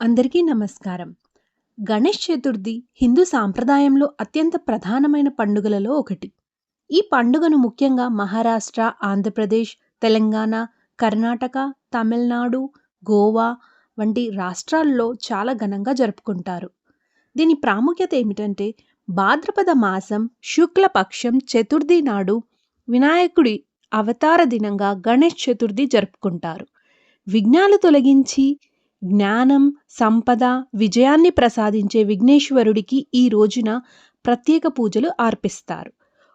అందరికీ నమస్కారం. గణేష్ చతుర్థి హిందూ సాంప్రదాయంలో అత్యంత ప్రధానమైన పండుగలలో ఒకటి. ఈ పండుగను ముఖ్యంగా మహారాష్ట్ర ఆంధ్రప్రదేశ్ తెలంగాణ కర్ణాటక తమిళనాడు గోవా వంటి రాష్ట్రాల్లో చాలా ఘనంగా జరుపుకుంటారు. దీని ప్రాముఖ్యత ఏమిటంటే భాద్రపద మాసం శుక్లపక్షం చతుర్థి నాడు వినాయకుడి అవతార దినంగా గణేష్ చతుర్థి జరుపుకుంటారు. విఘ్నాలు తొలగించి జ్ఞానం సంపద విజయాన్ని ప్రసాదించే విఘ్నేశ్వరుడికి ఈ రోజున ప్రత్యేక పూజలు అర్పిస్తారు.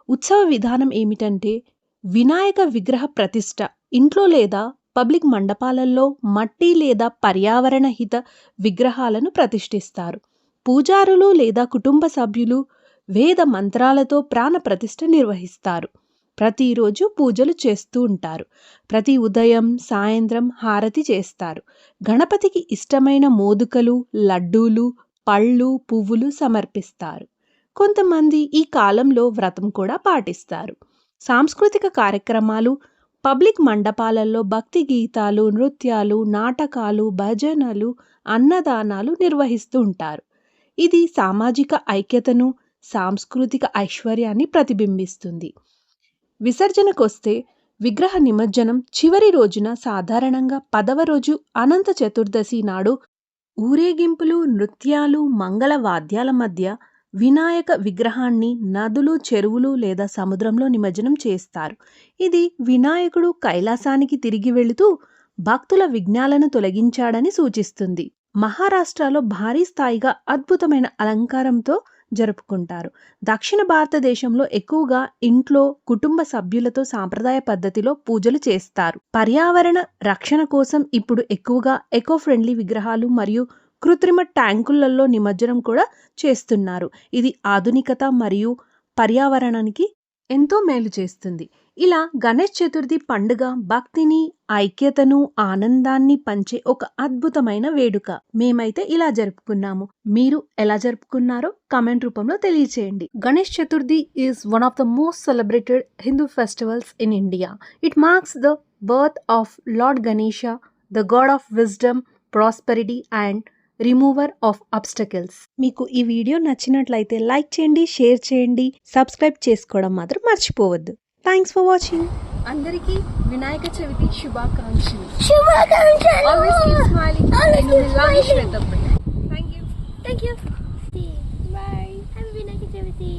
ఉత్సవ విధానం ఏమిటంటే వినాయక విగ్రహ ప్రతిష్ట ఇంట్లో లేదా పబ్లిక్ మండపాలలో మట్టి లేదా పర్యావరణ హిత విగ్రహాలను ప్రతిష్ఠిస్తారు. పూజారులు లేదా కుటుంబ సభ్యులు వేద మంత్రాలతో ప్రాణ ప్రతిష్ఠ నిర్వహిస్తారు. ప్రతిరోజు పూజలు చేస్తూ ఉంటారు. ప్రతి ఉదయం సాయంత్రం హారతి చేస్తారు. గణపతికి ఇష్టమైన మోదుకలు లడ్డూలు పళ్ళు పువ్వులు సమర్పిస్తారు. కొంతమంది ఈ కాలంలో వ్రతం కూడా పాటిస్తారు. సాంస్కృతిక కార్యక్రమాలు పబ్లిక్ మండపాలలో భక్తి గీతాలు నృత్యాలు నాటకాలు భజనలు అన్నదానాలు నిర్వహిస్తూ ఉంటారు. ఇది సామాజిక ఐక్యతను సాంస్కృతిక ఐశ్వర్యాన్ని ప్రతిబింబిస్తుంది. విసర్జనకొస్తే విగ్రహ నిమజ్జనం చివరి రోజున సాధారణంగా పదవ రోజు అనంత చతుర్దశి నాడు ఊరేగింపులు నృత్యాలు మంగళ వాద్యాల మధ్య వినాయక విగ్రహాన్ని నదులు చెరువులు లేదా సముద్రంలో నిమజ్జనం చేస్తారు. ఇది వినాయకుడు కైలాసానికి తిరిగి వెళుతూ భక్తుల విఘ్నాలను తొలగించాడని సూచిస్తుంది. మహారాష్ట్రలో భారీ స్థాయిగా అద్భుతమైన అలంకారంతో జరుపుకుంటారు. దక్షిణ భారతదేశంలో ఎక్కువగా ఇంట్లో కుటుంబ సభ్యులతో సాంప్రదాయ పద్ధతిలో పూజలు చేస్తారు. పర్యావరణ రక్షణ కోసం ఇప్పుడు ఎక్కువగా ఎకో ఫ్రెండ్లీ విగ్రహాలు మరియు కృత్రిమ ట్యాంకులలో నిమజ్జనం కూడా చేస్తున్నారు. ఇది ఆధునికత మరియు పర్యావరణానికి ఎంతో మేలు చేస్తుంది. ఇలా గణేష్ చతుర్థి పండుగ భక్తిని ఐక్యతను ఆనందాన్ని పంచే ఒక అద్భుతమైన వేడుక. మేమైతే ఇలా జరుపుకున్నాము. మీరు ఎలా జరుపుకున్నారో కమెంట్ రూపంలో తెలియచేయండి. Ganesh Chaturthi is one of the most celebrated Hindu festivals in India it marks the birth of Lord Ganesha the god of wisdom prosperity and remover of obstacles మీకు ఈ వీడియో నచ్చినట్లయితే లైక్ చేయండి share చేయండి subscribe చేసుకోవడం మాత్రం మర్చిపోవద్దు. Thanks for watching అందరికీ వినాయక చవితి శుభాకాంక్షలు శుభాకాంక్షలు ఆల్వేస్ కీప్ స్మైలింగ్ Always నేను keep మిలాని smiling. శ్వేతప్పటి thank you thank you bye happy Vinayaka Chavithi